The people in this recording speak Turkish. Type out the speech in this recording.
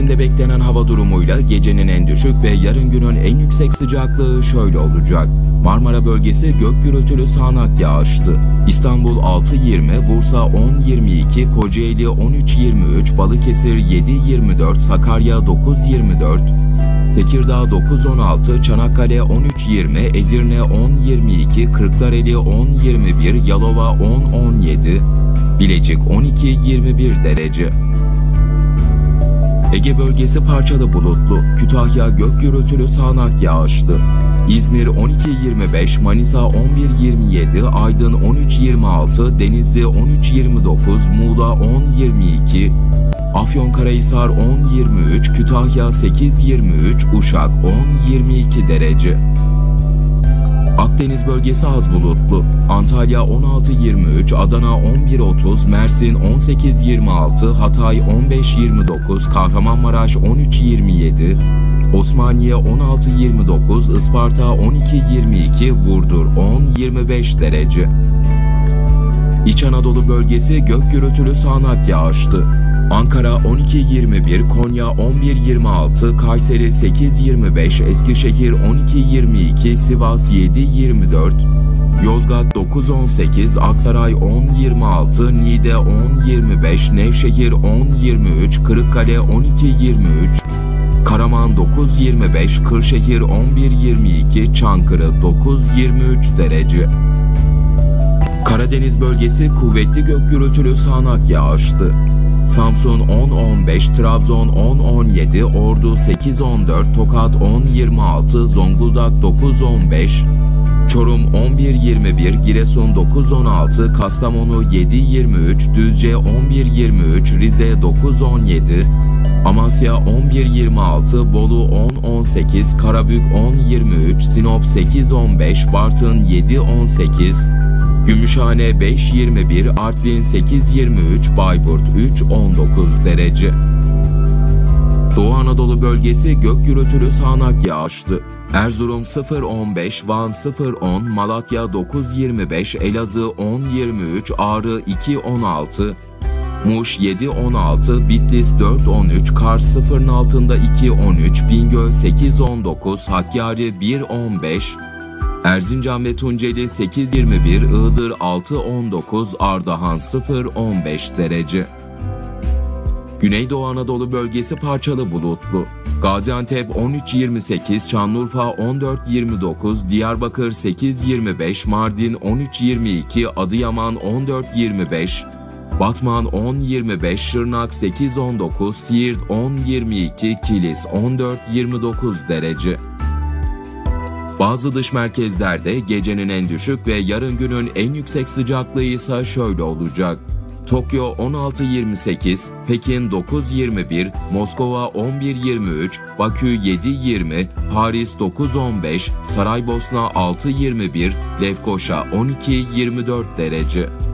bölgesinde beklenen hava durumuyla gecenin en düşük ve yarın günün en yüksek sıcaklığı şöyle olacak. Marmara bölgesi gök gürültülü sağanak yağışlı. İstanbul 6.20, Bursa 10.22, Kocaeli 13.23, Balıkesir 7.24, Sakarya 9.24, Tekirdağ 9.16, Çanakkale 13.20, Edirne 10.22, Kırklareli 10.21, Yalova 10.17, Bilecik 12.21 derece. Ege bölgesi parçalı bulutlu, Kütahya gök gürültülü sağanak yağışlı. İzmir 12.25, Manisa 11.27, Aydın 13.26, Denizli 13.29, Muğla 10.22, Afyonkarahisar 10.23, Kütahya 8.23, Uşak 10.22 derece. Akdeniz bölgesi az bulutlu. Antalya 16.23, Adana 11.30, Mersin 18.26, Hatay 15.29, Kahramanmaraş 13.27, Osmaniye 16.29, Isparta 12.22, Burdur 10.25 derece. İç Anadolu bölgesi gök gürültülü sağanak yağışlı. Ankara 12.21, Konya 11.26, Kayseri 8.25, Eskişehir 12.22, Sivas 7.24, Yozgat 9.18, Aksaray 10.26, Niğde 10.25, Nevşehir 10.23, Kırıkkale 12.23, Karaman 9.25, Kırşehir 11.22, Çankırı 9.23 derece. Karadeniz bölgesi kuvvetli gök gürültülü sağanak yağıştı. Samsun 10-15, Trabzon 10-17, Ordu 8-14, Tokat 10-26, Zonguldak 9-15, Çorum 11-21, Giresun 9-16, Kastamonu 7-23, Düzce 11-23, Rize 9-17, Amasya 11-26, Bolu 10-18, Karabük 10-23, Sinop 8-15, Bartın 7-18, Gümüşhane 5.21, Artvin 8.23, Bayburt 3.19 derece. Doğu Anadolu bölgesi gök gürültülü sağanak yağışlı. Erzurum 0.15, Van 0.10, Malatya 9.25, Elazığ 10.23, Ağrı 2.16, Muş 7.16, Bitlis 4.13, Kars 0'ın altında 2.13, Bingöl 8.19, Hakkari 1.15, Erzincan ve Tunceli 8.21, Iğdır 6.19, Ardahan 0.15 derece. Güneydoğu Anadolu bölgesi parçalı bulutlu. Gaziantep 13.28, Şanlıurfa 14.29, Diyarbakır 8.25, Mardin 13.22, Adıyaman 14.25, Batman 10.25, Şırnak 8.19, Siirt 10.22, Kilis 14.29 derece. Bazı dış merkezlerde gecenin en düşük ve yarın günün en yüksek sıcaklığı ise şöyle olacak. Tokyo 16.28, Pekin 9.21, Moskova 11.23, Bakü 7.20, Paris 9.15, Saraybosna 6.21, Lefkoşa 12.24 derece.